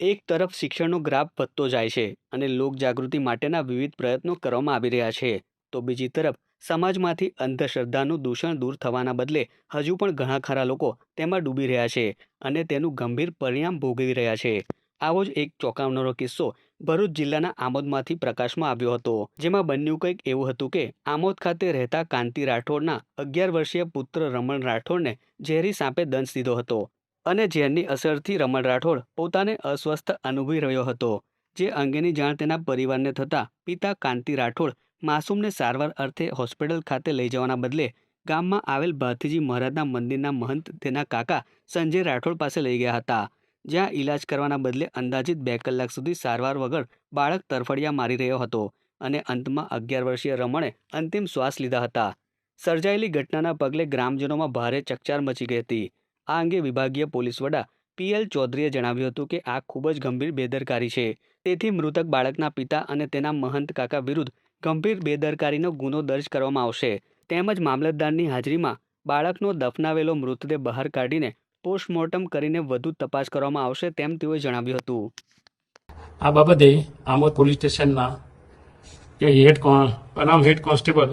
એક તરફ શિક્ષણનો ગ્રાફ વધતો જાય છે અને લોકજાગૃતિ માટેના વિવિધ પ્રયત્નો કરવામાં આવી રહ્યા છે, તો બીજી તરફ સમાજમાંથી અંધશ્રદ્ધાનું દૂષણ દૂર થવાના બદલે હજુ પણ ઘણા ખરા લોકો તેમાં ડૂબી રહ્યા છે અને તેનું ગંભીર પરિણામ ભોગવી રહ્યા છે. આવો જ એક ચોંકાવનારો કિસ્સો ભરૂચ જિલ્લાના આમોદમાંથી પ્રકાશમાં આવ્યો હતો, જેમાં બન્યું કંઈક એવું હતું કે આમોદ ખાતે રહેતા કાંતિ રાઠોડના અગિયાર વર્ષીય પુત્ર રમણ રાઠોડને ઝેરી સાપે દંશ દીધો હતો. અને ઝેરની અસરથી રમણ રાઠોડ પોતાને અસ્વસ્થ અનુભવી રહ્યો હતો, જે અંગેની જાણ તેના પરિવારને થતાં પિતા કાંતિ રાઠોડ માસૂમને સારવાર અર્થે હોસ્પિટલ ખાતે લઈ જવાના બદલે ગામમાં આવેલ ભાથીજી મહારાજના મંદિરના મહંત તેના કાકા સંજય રાઠોડ પાસે લઈ ગયા હતા, જ્યાં ઈલાજ કરવાના બદલે અંદાજિત બે કલાક સુધી સારવાર વગર બાળક તરફડિયા મારી રહ્યો હતો અને અંતમાં અગિયાર વર્ષીય રમણે અંતિમ શ્વાસ લીધા હતા. સર્જાયેલી ઘટનાના પગલે ગ્રામજનોમાં ભારે ચકચાર મચી ગઈ હતી. આ અંગે વિભાગીય પોલીસ વડા પીએલ ચૌધરીએ જણાવ્યું હતું કે આ ખૂબ જ ગંભીર બેદરકારી છે. તેથી મૃતક બાળકના પિતા અને તેના મહંત કાકા વિરુદ્ધ ગંભીર બેદરકારીનો ગુનો દર્જ કરવામાં આવશે. તેમજ મામલતદારની હાજરીમાં બાળકનો દફનાવેલો મૃતદેહ બહાર કાઢીને પોસ્ટમોર્ટમ કરીને વધુ તપાસ કરવામાં આવશે તેમ તેઓએ જણાવ્યું હતું. આ બાબતે આમોદ પોલીસ સ્ટેશનના હેડ કોન્સ્ટેબલ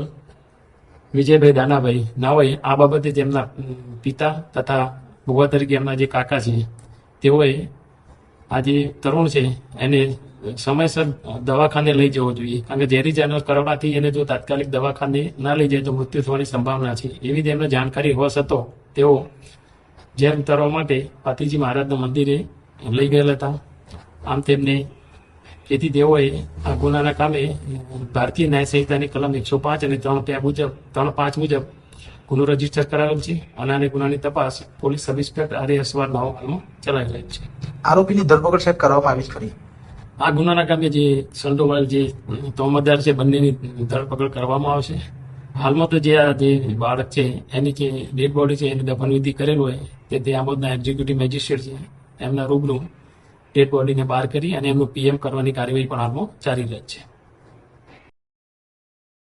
વિજયભાઈ દાનાભાઈ નાઓએ આ બાબતે તેમના પિતા તથા ભુવા તરીકે એમના જે કાકા છે, તેઓએ આ જે તરુણ છે, એને સમયસર દવાખાને લઈ જવો જોઈએ. કારણ કે ઝેરી જાનવર કરવાથી એને જો તાત્કાલિક દવાખાને ના લઈ જાય તો મૃત્યુ થવાની સંભાવના છે. એવી તેમને જાણકારી હોવા છતાં તેઓ ઝેર ઉતારવા માટે પાતીજી મહારાજના મંદિરે લઈ ગયેલા હતા. આમ તેમને તેથી તેઓએ આ ગુનાના કામે ભારતીય ન્યાય સંહિતાની કલમ એકસો પાંચ અને ત્રણ બે મુજબ ત્રણ પાંચ મુજબ ગુનો રજિસ્ટર કરાવેલ છે. અને ગુનાની તપાસ police sub inspector R S Var હાલમાં ચલાવી રહી છે. આરોપીની ધરપકડ સાહેબ કરવામાં આવી ખરી? આ ગુનાના કામે જે સંડોવાલ જે તોમદાર છે બંનેની ધરપકડ કરવામાં આવશે. હાલમાં તો જે આ જે બાળક છે એની જે ડેડ બોડી છે એની દફનવિધિ કરેલું હોય તે તે આમોદના એક્ઝિક્યુટિવ મેજિસ્ટ્રેટ છે. એમના રૂબરૂ ડેડ બોડીને બહાર કરી અને એમનું પીએમ કરવાની કાર્યવાહી પણ હાલમાં ચાલી રહી છે.